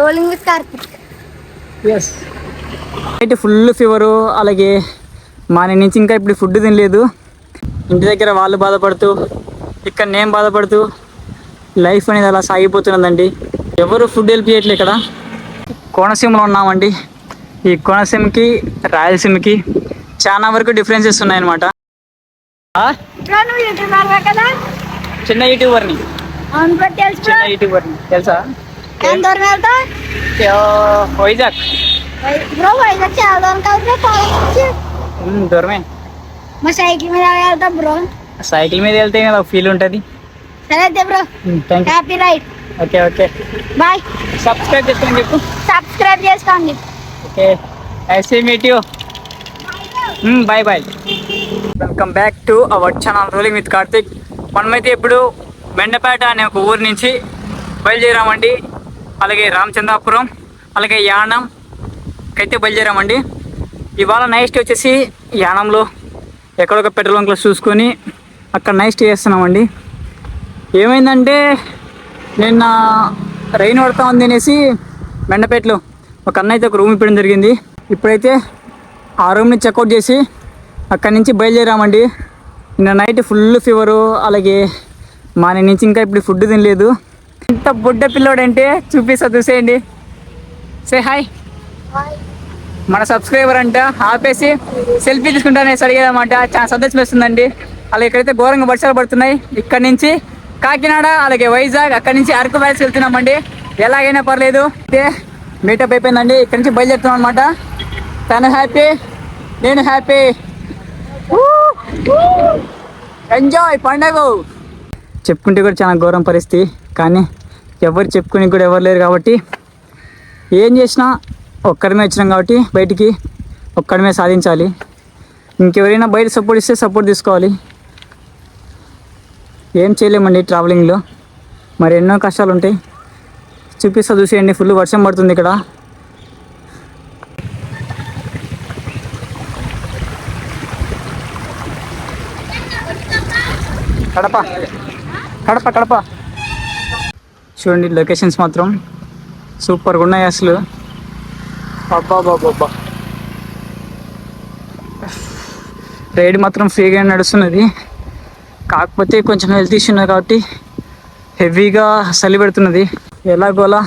Rolling with Karthik yes night full fever అలాగే morning నుంచి ఇంకా ఇప్పుడు ఫుడ్ తినలేదు. ఇంటి దగ్గర వాళ్ళు బాధపడుతూ ఇక్కడ నేను బాధపడుతూ లైఫ్ అనేది అలా సాగిపోతున్నదండి. ఎవరు ఫుడ్ హెల్ప్ చేయట్లే ఇక్కడ? కోనసీమలో ఉన్నామండి. ఈ కోనసీమకి రాయలసీమకి చాలా వరకు డిఫరెన్సెస్ ఉన్నాయన్నమాట. యూట్యూబర్ని చిన్న యూట్యూబర్ని తెలుసా? ఎంత దూరం వెళ్తావు వైజాగ్ బ్రో వైజాగ్ చాలా దూరం కాదు బ్రో కాలేజ్ నుంచి ఉమ్, దూరమే మా సైకిల్ మీద వెళ్తాం బ్రో సైకిల్ మీద వెళ్తే కదా ఫీల్ ఉంటుంది సరే అయితే bro happy ride okay okay bye subscribe చేసుకుని చెప్పు సబ్స్క్రైబ్ చేసుకోండి okay I see meet you bye bye welcome back to our channel rolling with Karthik మనమైతే ఇప్పుడు బెండపేట అనే ఒక ఊరు నుంచి బయలుదేరామండి. అలాగే రామచంద్రాపురం అలాగే యానం అయితే బయలుదేరామండి ఇవాళ నైట్ వచ్చేసి యానంలో ఎక్కడొక పెట్రోల్ బంక్లో చూసుకొని అక్కడ నైట్ స్టే చేస్తున్నామండి ఏమైందంటే నిన్న రైన్ పడతా ఉంది అనేసి మెండపేటలో ఒక అన్న అయితే ఒక రూమ్ ఇప్పడం జరిగింది. ఇప్పుడైతే ఆ రూమ్ని చెక్అవుట్ చేసి అక్కడి నుంచి బయలుదేరామండి నిన్న నైట్ ఫుల్ ఫీవరు అలాగే మా నుంచి ఇంకా ఇప్పుడు ఫుడ్ తినలేదు. ఎంత బుడ్డ పిల్లోడంటే చూపిస్తా చూసేయండి. సే హాయ్ మన సబ్స్క్రైబర్ అంట ఆపేసి సెల్ఫీ తీసుకుంటానే అడిగేదన్నమాట చాలా సంతోషం వేస్తుందండి. అలాగే ఇక్కడైతే ఘోరంగా వర్షాలు పడుతున్నాయి. ఇక్కడ నుంచి కాకినాడ అలాగే వైజాగ్ అక్కడ నుంచి అరకు వ్యాలీస్ వెళ్తున్నామండి. ఎలాగైనా పర్లేదు. అయితే మీటప్ అయిపోయిందండి. ఇక్కడ నుంచి బయలుదేరుతున్నాం అనమాట తను హ్యాపీ నేను హ్యాపీ. ఎంజాయ్ పండగ. చెప్పుకుంటే కూడా చాలా ఘోరం పరిస్థితి. కానీ ఎవరు చెప్పుకుని కూడా ఎవరు లేరు కాబట్టి ఏం చేసినా ఒక్కడమే వచ్చినాం కాబట్టి బయటికి ఒక్కడమే సాధించాలి. ఇంకెవరైనా బయట సపోర్ట్ ఇస్తే సపోర్ట్ తీసుకోవాలి. ఏం చేయలేమండి ట్రావెలింగ్లో మరి ఎన్నో కష్టాలు ఉంటాయి. చూపిస్తా చూసేయండి ఫుల్ వర్షం పడుతుంది ఇక్కడ. కడప కడప కడప. చూడండి లొకేషన్స్ మాత్రం సూపర్గా ఉన్నాయి అసలు. అబ్బా బాబా రైడ్ మాత్రం ఫ్రీగా నడుస్తున్నది. కాకపోతే కొంచెం హెల్త్ ఇష్యూ ఉన్నది కాబట్టి హెవీగా చలి పెడుతున్నది. ఎలాగోలా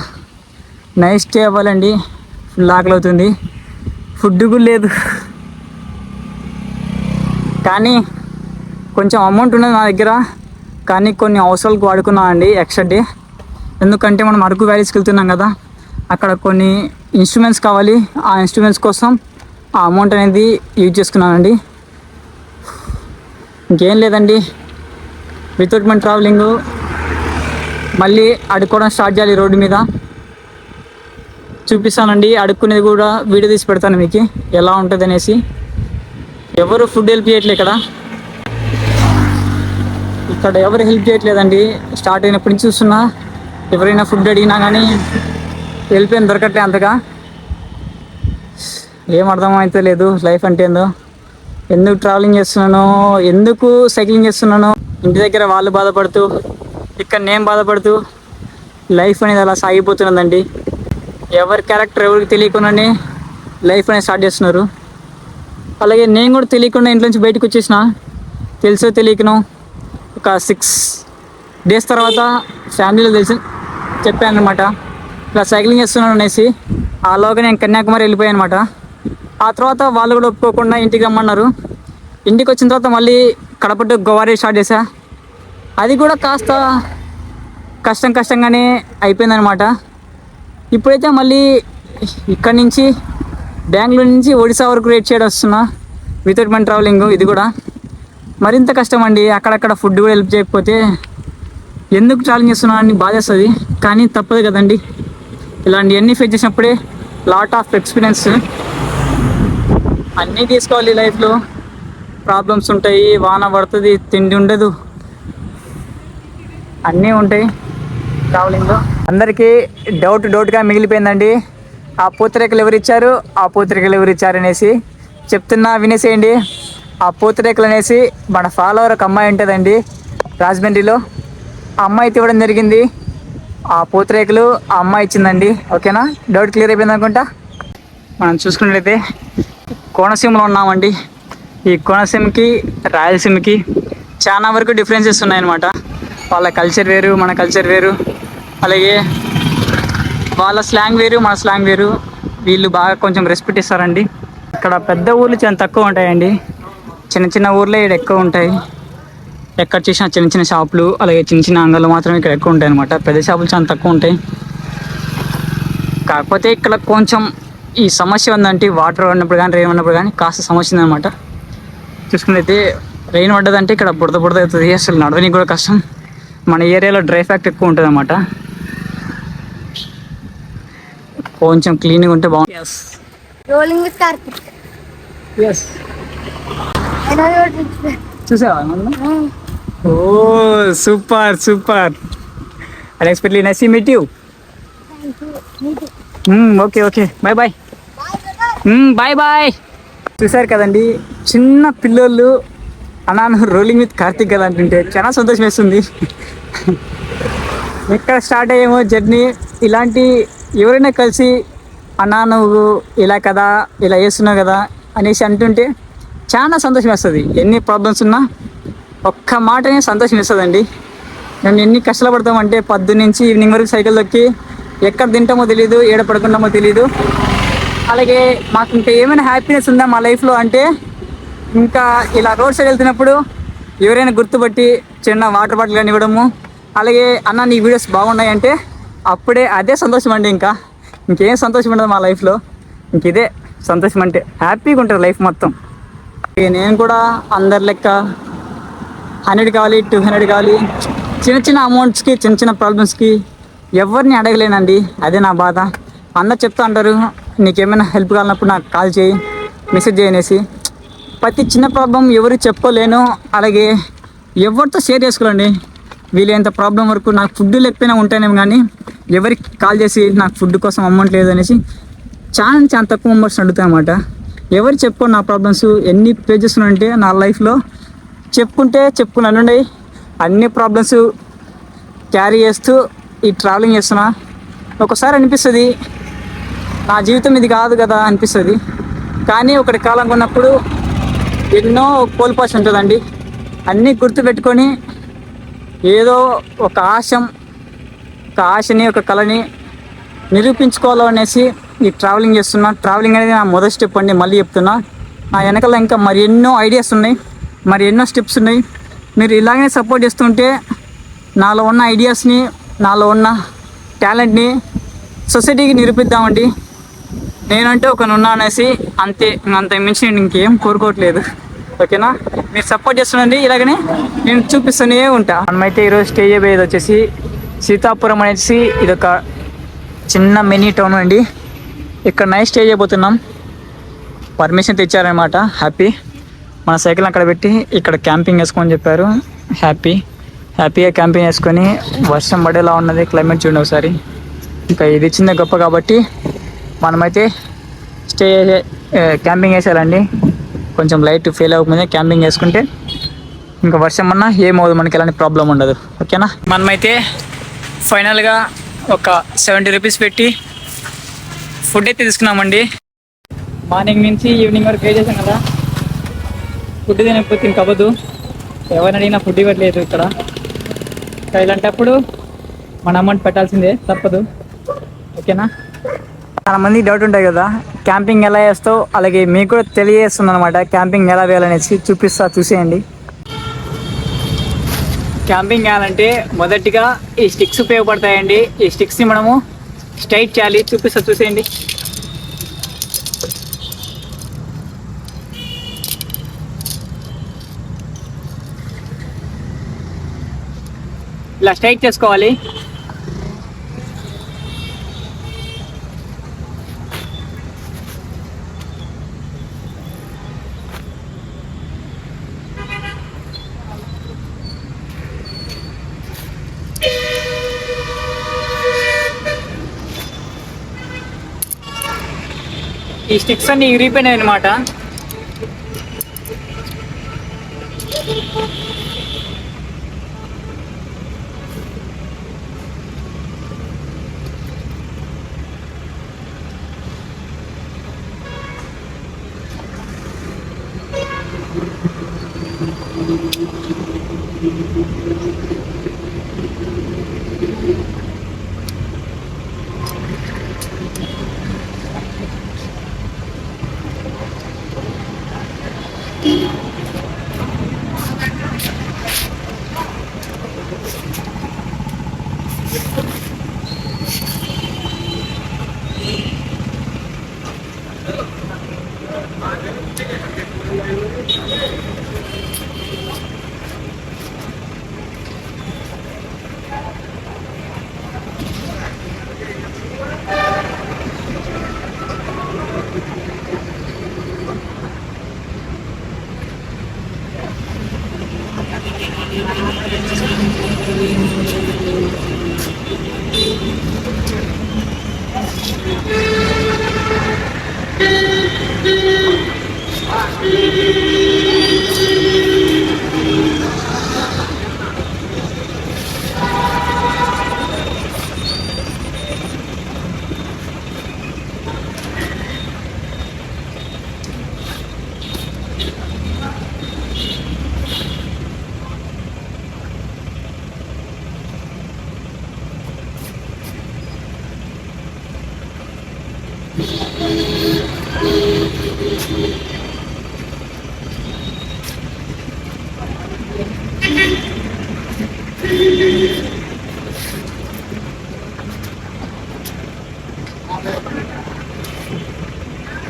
నైట్ స్టే అవ్వాలండి. ఫుల్ ఆకలి అవుతుంది. ఫుడ్ కూడా లేదు. కానీ కొంచెం అమౌంట్ ఉన్నది నా దగ్గర. కానీ కొన్ని అవసరాలకు వాడుకున్నా అండి ఎక్స్ట్రా డే. ఎందుకంటే మనం అరకు వ్యాలీస్కి వెళ్తున్నాం కదా అక్కడ కొన్ని ఇన్స్ట్రుమెంట్స్ కావాలి. ఆ ఇన్స్ట్రుమెంట్స్ కోసం ఆ అమౌంట్ అనేది యూజ్ చేసుకున్నానండి. ఇంకేం లేదండి. వితౌట్ మన ట్రావెలింగ్ మళ్ళీ అడుక్కోవడం స్టార్ట్ చేయాలి రోడ్డు మీద. చూపిస్తానండి అడుక్కునేది కూడా వీడియో తీసి పెడతాను మీకు ఎలా ఉంటుంది అనేసి. ఎవరు ఫుడ్ హెల్ప్ చేయట్లేదు ఇక్కడ. ఇక్కడ ఎవరు హెల్ప్ చేయట్లేదండి. స్టార్ట్ అయినప్పటి నుంచి చూస్తున్నా. ఎవరైనా ఫుడ్ అడిగినా కానీ హెల్ప్ దొరకట్లే అంతగా. ఏం అర్థమైతే లేదు లైఫ్ అంటే ఏందో. ఎందుకు ట్రావెలింగ్ చేస్తున్నాను ఎందుకు సైక్లింగ్ చేస్తున్నాను ఇంటి దగ్గర వాళ్ళు బాధపడుతూ ఇక్కడ నేను బాధపడుతూ లైఫ్ అనేది అలా సాగిపోతున్నదండి. ఎవరి క్యారెక్టర్ ఎవరికి తెలియకుండానే లైఫ్ అనేది స్టార్ట్ చేస్తున్నారు. అలాగే నేను కూడా తెలియకుండా ఇంట్లో నుంచి బయటకు వచ్చేసిన. తెలుసో తెలియకను ఒక సిక్స్ డేస్ తర్వాత ఫ్యామిలీలో తెలిసి చెప్పాను అనమాట ఇలా సైక్లింగ్ చేస్తున్నాను అనేసి ఆలోగా నేను కన్యాకుమారి వెళ్ళిపోయాను అనమాట ఆ తర్వాత వాళ్ళు కూడా ఒప్పుకోకుండా ఇంటికి రమ్మన్నారు. ఇంటికి వచ్చిన తర్వాత మళ్ళీ కడపట్టు టు గోవారీ స్టార్ట్ చేశా. అది కూడా కాస్త కష్టం కష్టంగానే అయిపోయిందనమాట ఇప్పుడైతే మళ్ళీ ఇక్కడి నుంచి బెంగళూరు నుంచి ఒడిశా వరకు రేట్ చేయడం వస్తున్నా. వితౌట్ మన్ ట్రావెలింగ్ ఇది కూడా. మరింత కష్టం అండి. అక్కడక్కడ ఫుడ్ కూడా హెల్ప్ చేయకపోతే ఎందుకు ఛాలెంజ్ చేస్తున్నా అని బాధేస్తుంది కానీ తప్పదు కదండి. ఇలాంటివన్నీ ఫేస్ చేసినప్పుడే లాట్ ఆఫ్ ఎక్స్పీరియన్స్ అన్నీ తీసుకోవాలి లైఫ్లో. ప్రాబ్లమ్స్ ఉంటాయి వాన పడుతుంది తిండి ఉండదు. అన్నీ ఉంటాయి ట్రావెలింగ్లో అందరికీ డౌట్ డౌట్గా మిగిలిపోయిందండి. ఆ పూతరేకలు ఎవరు ఇచ్చారు? ఆ పూతరేకలు ఎవరు ఇచ్చారు అనేసి చెప్తున్నా వినేసేయండి. ఆ పూతరేకలు అనేసి మన ఫాలోవర్ ఒక అమ్మాయి ఉంటుందండి రాజమండ్రిలో. అమ్మాయి అయితే ఇవ్వడం జరిగింది. ఆ పూతరేకులు ఆ అమ్మాయి ఇచ్చిందండి. ఓకేనా? డౌట్ క్లియర్ అయిపోయింది అనుకుంటా? మనం చూసుకున్నట్లయితే కోనసీమలో ఉన్నామండి. ఈ కోనసీమకి రాయలసీమకి చాలా వరకు డిఫరెన్సెస్ ఉన్నాయన్నమాట. వాళ్ళ కల్చర్ వేరు మన కల్చర్ వేరు. అలాగే వాళ్ళ స్లాంగ్ వేరు మన స్లాంగ్ వేరు. వీళ్ళు బాగా కొంచెం రెస్పెక్ట్ ఇస్తారండి. ఇక్కడ పెద్ద ఊర్లు చాలా తక్కువ ఉంటాయండి. చిన్న చిన్న ఊర్లే ఇక్కడ ఎక్కువ ఉంటాయి. ఎక్కడ చూసినా చిన్న చిన్న షాపులు అలాగే చిన్న చిన్న అంగళ్ళు మాత్రమే ఇక్కడ ఎక్కువ ఉంటాయి అనమాట పెద్ద షాపులు చాలా తక్కువ ఉంటాయి. కాకపోతే ఇక్కడ కొంచెం ఈ సమస్య ఉందంటే వాటర్ ఉన్నప్పుడు కానీ రెయిన్ ఉన్నప్పుడు కానీ కాస్త సమస్య ఉందన్నమాట. చూసుకున్నైతే రెయిన్ పడ్డదంటే ఇక్కడ బుడద బుడద అవుతుంది. అసలు నడవనికి కూడా కష్టం. మన ఏరియాలో డ్రై ఫ్యాక్ట్ ఎక్కువ ఉంటుంది అనమాట కొంచెం క్లీన్గా ఉంటే బాగుంది rolling with Oh, super, super. చూసావా ఓ super super. Unexpectedly nice meet you. Okay okay. Bye bye. Bye bye. చూసారు కదండి చిన్న పిల్లోళ్ళు అన్నాను రోలింగ్ విత్ కార్తిక్ కదా అంటుంటే చాలా సంతోషం వేస్తుంది. ఎక్కడ స్టార్ట్ అయ్యేమో జర్నీ. ఇలాంటి ఎవరైనా కలిసి అన్నా నువ్వు ఇలా కదా ఇలా చేస్తున్నావు కదా అనేసి అంటుంటే చాలా సంతోషం వేస్తుంది. ఎన్ని ప్రాబ్లమ్స్ ఉన్నా ఒక్క మాటనే సంతోషం ఇస్తుందండి మేము ఎన్ని కష్టాలు పడతామంటే పద్దు నుంచి ఈవినింగ్ వరకు సైకిల్ తొక్కి ఎక్కడ తింటామో తెలియదు ఏడ పడుకుంటామో తెలియదు అలాగే మాకు ఇంకా ఏమైనా హ్యాపీనెస్ ఉందా మా లైఫ్లో అంటే ఇంకా ఇలా రోడ్ సైడ్ వెళ్తున్నప్పుడు ఎవరైనా గుర్తుపట్టి చిన్న వాటర్ బాటిల్ కానీ ఇవ్వడము అలాగే అన్న నీ వీడియోస్ బాగున్నాయి అంటే అప్పుడే అదే సంతోషం అండి ఇంకా. ఇంకేం సంతోషం ఉండదు మా లైఫ్లో. ఇంక ఇదే సంతోషం అంటే హ్యాపీగా ఉంటుంది లైఫ్ మొత్తం. నేను కూడా అందరి లెక్క హండ్రెడ్ కావాలి టూ హండ్రెడ్ కావాలి. చిన్న చిన్న అమౌంట్స్కి చిన్న చిన్న ప్రాబ్లమ్స్కి ఎవరిని అడగలేనండి. అదే నా బాధ. అందరు చెప్తా అంటారు నీకేమైనా హెల్ప్ కావాలన్నప్పుడు నాకు కాల్ చేయి మెసేజ్ చేయనేసి ప్రతి చిన్న ప్రాబ్లం ఎవరు చెప్పలేను అలాగే ఎవరితో షేర్ చేసుకోవాలండి. వీలైనంత ప్రాబ్లం వరకు నాకు ఫుడ్ లేకపోయినా ఉంటానేమో కానీ ఎవరికి కాల్ చేసి నాకు ఫుడ్ కోసం అమౌంట్ లేదనేసి చాలా చాలా తక్కువ మెంబర్స్ అడుగుతాయి అన్నమాట ఎవరు చెప్పుకో నా ప్రాబ్లమ్స్ ఎన్ని పేజెస్ ఉంటే నా లైఫ్లో చెప్పుకుంటే చెప్పుకున్నాను ఉన్నాయి అన్ని ప్రాబ్లమ్స్ క్యారీ చేస్తూ ఈ ట్రావెలింగ్ చేస్తున్నా. ఒకసారి అనిపిస్తుంది నా జీవితం ఇది కాదు కదా అనిపిస్తుంది. కానీ ఒకటి కాలం కొన్నప్పుడు ఎన్నో కోల్పోసి ఉంటుందండి. అన్నీ గుర్తుపెట్టుకొని ఏదో ఒక ఆశం ఒక ఆశని ఒక కళని నిరూపించుకోవాలనేసి ఈ ట్రావెలింగ్ చేస్తున్నా. ట్రావెలింగ్ అనేది నా మొదటి స్టెప్ అండి మళ్ళీ చెప్తున్నా. నా వెనకాల ఇంకా మరి ఎన్నో ఐడియాస్ ఉన్నాయి. మరి ఎన్నో స్టెప్స్ ఉన్నాయి. మీరు ఇలాగే సపోర్ట్ చేస్తుంటే నాలో ఉన్న ఐడియాస్ని నాలో ఉన్న టాలెంట్ని సొసైటీకి నిరూపిద్దామండి. నేనంటే ఒక నున్నా అనేసి అంతే అంత మించి నేను ఇంకేం కోరుకోవట్లేదు. ఓకేనా? మీరు సపోర్ట్ చేస్తుండండి ఇలాగనే నేను చూపిస్తూనే ఉంటా. మనమైతే ఈరోజు స్టే చేయబోయేది వచ్చేసి సీతాపురం అనేసి ఇదొక చిన్న మినీ టౌన్ అండి. ఇక్కడ నైట్ స్టే చేయబోతున్నాం. పర్మిషన్ తెచ్చారనమాట హ్యాపీ. మన సైకిల్ అక్కడ పెట్టి ఇక్కడ క్యాంపింగ్ వేసుకోమని చెప్పారు. హ్యాపీ. హ్యాపీగా క్యాంపింగ్ వేసుకొని వర్షం పడేలా ఉన్నది క్లైమేట్ చూడండి ఒకసారి. ఇంకా ఇది ఇచ్చిందే గొప్ప కాబట్టి మనమైతే స్టే క్యాంపింగ్ వేసేయాలండి. కొంచెం లైట్ ఫెయిల్ అవ్వకముందే క్యాంపింగ్ వేసుకుంటే ఇంకా వర్షం అన్నా ఏమవుదు మనకి ఎలాంటి ప్రాబ్లం ఉండదు. ఓకేనా? మనమైతే ఫైనల్గా ఒక సెవెంటీ రూపీస్ పెట్టి ఫుడ్ అయితే తీసుకున్నామండి. మార్నింగ్ నుంచి ఈవినింగ్ వరకు పే చేసాం కదా. ఫుడ్ తినకపోతే అవ్వదు ఎవరిని అడిగినా ఫుడ్ ఇవ్వట్లేదు ఇక్కడ. ఇంకా ఇలాంటప్పుడు మన అమౌంట్ పెట్టాల్సిందే తప్పదు. ఓకేనా? చాలా మంది డౌట్ ఉంటాయి కదా క్యాంపింగ్ ఎలా చేస్తావు? అలాగే మీకు కూడా తెలియజేస్తుంది అనమాట క్యాంపింగ్ ఎలా వేయాలనేసి. చూపిస్తా చూసేయండి. క్యాంపింగ్ చేయాలంటే మొదటిగా ఈ స్టిక్స్ ఉపయోగపడతాయండి. ఈ స్టిక్స్ని మనము స్ట్రైట్ చేయాలి. చూపిస్తా చూసేయండి. ఇలా స్ట్రైట్ చేసుకోవాలి. ఈ స్టిక్స్ అన్ని ఇరిగిపోయినాయి అనమాట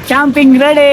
క్యాంపింగ్ రెడీ